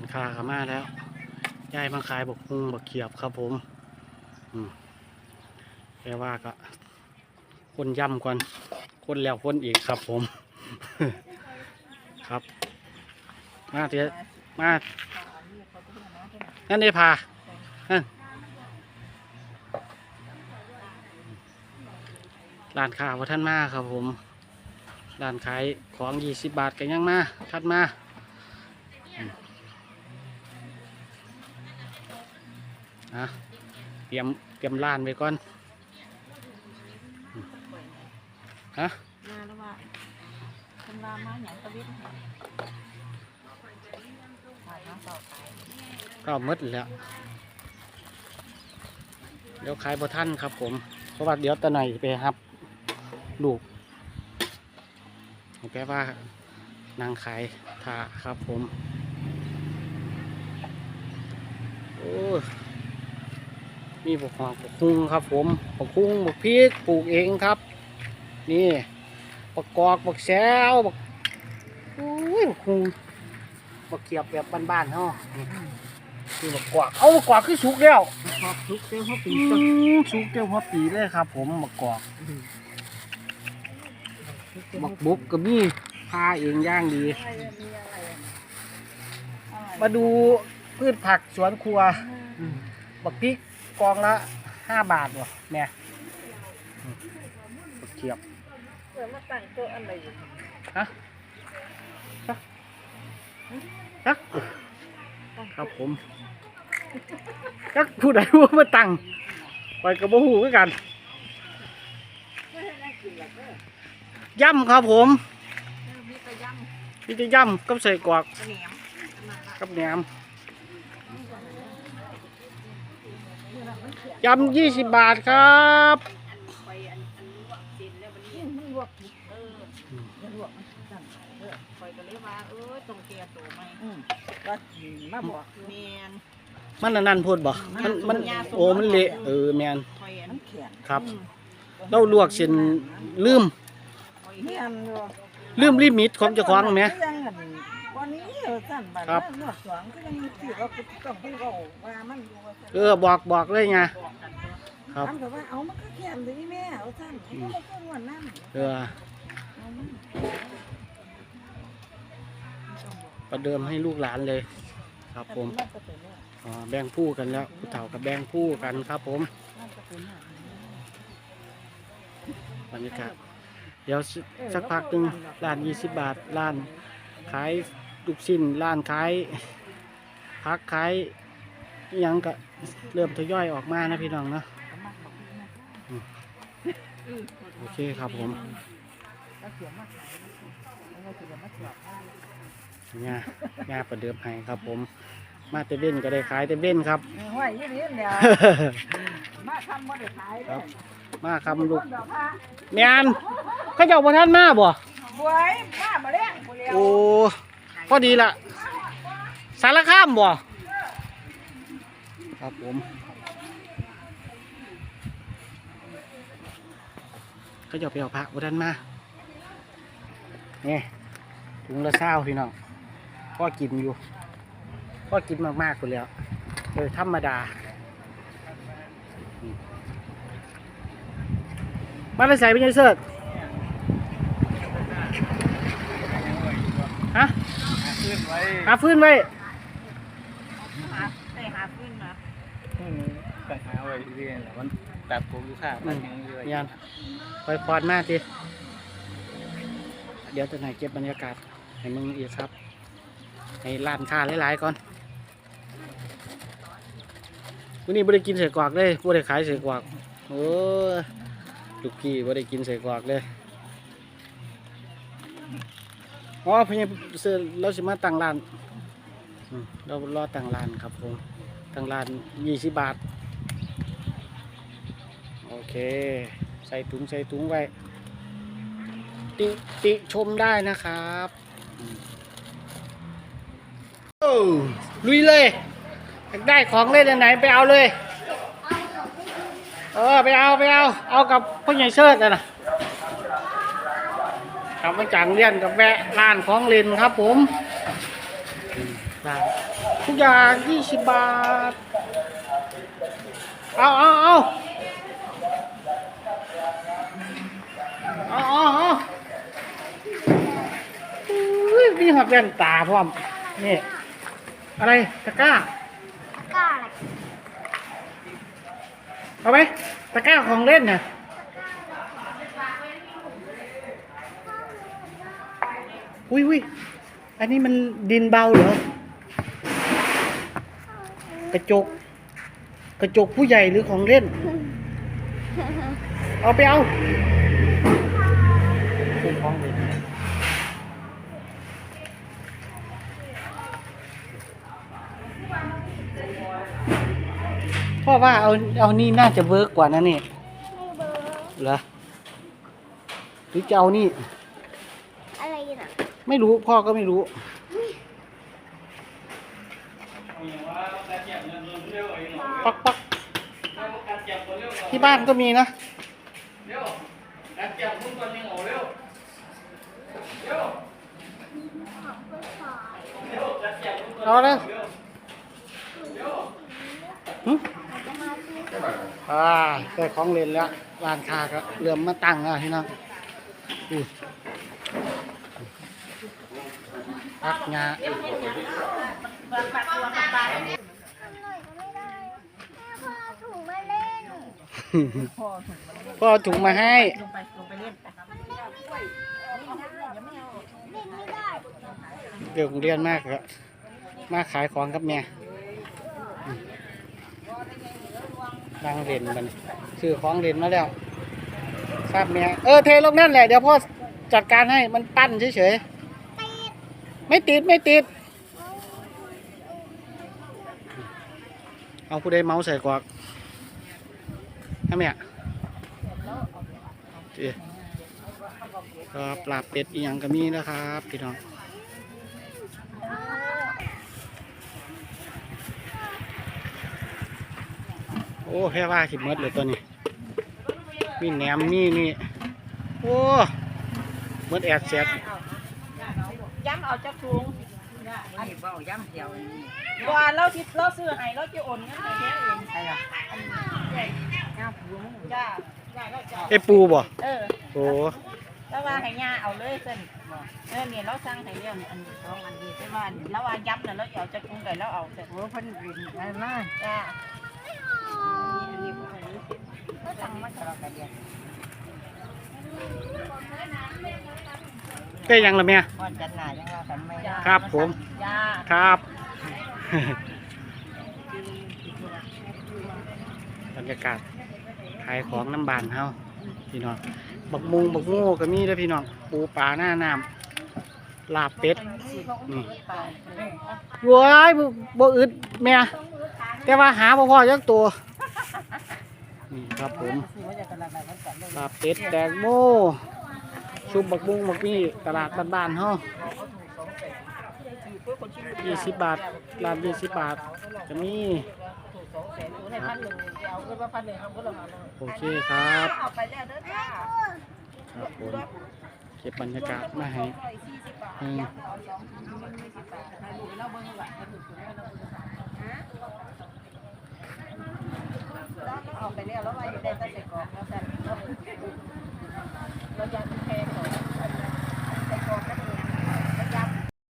านคาข้ามาแล้วยายมาขายบกฮุงบกเขียบครับผม อืมแปลว่าก็คนย่ำก่อนคนแล้วคนอีกครับผม ครับ มาเถอะมานั่นได้พาร้านค้าว่าท่านมาครับผมร้านขายของยี่สิบบาทกันยังมาทัดมาอืม อะเตรียมเตรียมร้านไว้ก่อนอืมฮะมาแล้วว่าทำรามมาอย่างตะวิทย์ขายน้ำต่อไปก็หมดแล้วเดี๋ยวขายบ่ท่านครับผม เพราะว่าเดี๋ยวตะไหนไปครับลูกแปลว่านางขายถาครับผม โอ้ย มีบกหอกบกคุ้งครับ ผมบกคุ้งบกพริกปลูกเองครับ นี่บักกอกบักแซวบักโอ้ยบักคุ้งบักเขียบแบบบ้านๆเนาะนี่บักกวากเอาบักกวากคือสุกแล้วพอทุกเจ้าเขาปีอืก็มสุกเกี่ยวหัวปีเลยครับ ผมบักกอกบักบุกก็มีพาเองย่างดีมาดูพืชผักสวนครัวบักพริก กองละห้าบาทวะแม่อืมบักเขียบเกิดมาตั้งตัวอะไรอยู่ฮะฮะจักครับผมจักผู้ใดว่ามาตั้งไปกับบ่หูคือกันย่ำครับผมมีกระยังพี่จะย่ำกับใส่กรอกกระเหนียมกับแหนม ยำยี่สิบบาทครับลวกสินแล้ววันนี้มันลวกเออมันลวกมันสั่นเออคอยกว่าเออตรงเกียร์ตัวไหมก็มาบอกเมียนมันอันนันพูดบ่มันมันโอ้มันเละเออแมนคอยอันเขียนครับเราลวกเส้นลืมลืมลิมิตของเจ้าของไหม วันนี้เออสั่นบัดครับนวดสองก็ยังมีสิว่าต้องไปบอกว่ามันอยู่ว่าสั่นเออบอกบอกเลยไง ครับ ถามแต่ว่าเอามันก็เขียนสิแม่เอาสั่นเขาก็มาเพิ่งวันนั้นเออประเดิมให้ลูกหลานเลย ครับผมอ๋อแบ่งผู้กันแล้วผู้เฒ่ากับแบ่งผู้กันครับ ผมบรรยากาศเดี๋ยวสักสักพักหนึ่งร้านยี่สิบบาทร้านขาย ลูกชิ้นร้านขายพักขายอิหยังก็เริ่มทยอยออกมานะพี่น้องเนาะอืมโอเคครับผมเนี่ยงาประเดิมให้ครับผม มาเตเว่นก็ได้ขายเตเว่นครับห้อยยี่นี่เดียวมาทำบ่ได้ขายคเลรับยมาคำลูกคนแบบว่าแมนเขาเจ้าบ่ท่านมาบ่บวยมาบ่เลี้ยงผู้เดียวโอ้ พอดีละสารคามบ่ครับผมเขาเจ้าไปเอาพระบ่ท่านมานี่ถุงละเศร้าพี่น้องพ่อกินอยู่พ่อกินมากๆคนแล้วโดยธรรมดา มาได้ใส่เป็นยังเสิร์ตฮะ ขึ้นไว้หาฟื้นไว้หาได้หาขึ้นมาไปหาไว้เรียนแหละมันตัดผมอยู่ข้างมันยังอยู่เลยยันคอยพอดมากทีเดี๋ยวจะไหนเก็บบรรยากาศให้มึงอีกครับ ให้ร้านค้าหลายๆก่อนวันนี้ไม่ได้กินเสือกวากเลยไม่ได้ขายเสือกวากโอ้ยลูกพี่ไม่ได้กินเสือกวากเลย อ๋อพี่เสือเราสิมาตั้งร้านอืมเรารอตั้งร้านครับผมตั้งร้านยี่สิบบาท โอเค ใส่ถุงใส่ถุงไว้ ติติชมได้นะครับอืมโอ้ลุยเลยอยากได้ของเล่นอันไหนไปเอาเลย เออ ไปเอา ไปเอา เอากับพ่อใหญ่เชิดอะนะ กลับมาจากเรียนกับแวะร้านของเล่นครับผมได้ทุกอย่างยี่สิบบาท เอาเอาเอาเอาเอาเอาอุ้ยมีหักแว่นตาพร้อม นี่ อะไรตะกร้าก็อะไร เอาไหมตะกร้าของเล่นน่ะ อุ้ยอุ้ยอันนี้มันดินเบาเหรอ กระจก กระจกผู้ใหญ่หรือของเล่น เอาไปเอาเป็นของเล่นพ่อว่าเอาเอานี่น่าจะเวิร์กกว่านะนี่ไม่เบอร์เหรอหรือจะเอานี่ อะไรน่ะ ไม่รู้พ่อก็ไม่รู้ปักปักที่บ้านก็มีนะเอาเลยอ่าได้ของเล่นแล้วร้านค้าก็เริ่มมาตั้งแล้วที่นั่นอู้ พักงาทำหน่อยก็ไม่ได้แม่พ่อถุงมาเล่นพ่อถุงมาให้เด้เดี๋ยวเรียนมากครับมาขายของกับแม่อืมนั่งเล่นมันซื้อของเล่นมาแล้วทราบแม่เออเทลงนั่นแหละเดี๋ยวพ่อจัดการให้มันปั้นเฉยๆ ไม่ติดไม่ติด เอาผู้ใดเมาส์ใส่กวากทำไมอะเจ๊ก็ปลาเป็ดอีหยังก็มีนะครับพี่น้องโอ้แค่ว่าขิดมดเลยตัวนี้ มีแหนมมีนี่ โอ้มดแอดแซด ย้ำเอาจักถุงอันนี้เบาย้ำเดียวว่าเราที่เราซื้อให้เราจะโอนเงินให้แท้เอง ใช่หรอจ้าปูจ้าจ้าเราจะเอยปูบ่เออโอ้แล้วว่าให้ย่าเอาเลยเส้นเออเนี่ยเราสั่งให้เรื่องอันสองอันนี้แต่ว่าแล้วว่าย้ำน่ะเราเอาจักถุงกันแล้วเอาแต่โอ้เพิ่นรินได้มากจ้าอันนี้บ่ให้รู้สึกก็สั่งมาตลอดกันเดียว ได้ยังละแม่ก่อนจัดหน้ายังว่ากันไม่ครับผม จ้าครับ บรรยากาศขายของน้ำบานเฮาพี่น้อง บักมุงบักโง่ก็มีเด้อพี่น้อง ปูปลาหน้าน้ำลาบเป็ด นี่ว้ายบ่บ่อึดแม่แต่ว่าหาบ่พอจักตัว นี่ครับผมลาบเป็ดแตงโม ซุปบักบุ้งบักมี่ตลาดบ้านๆเฮายี่สิบบาทร้านยี่สิบบาทจะมีโอเคครับครับผมเก็บบรรยากาศมาให้ฮึ่า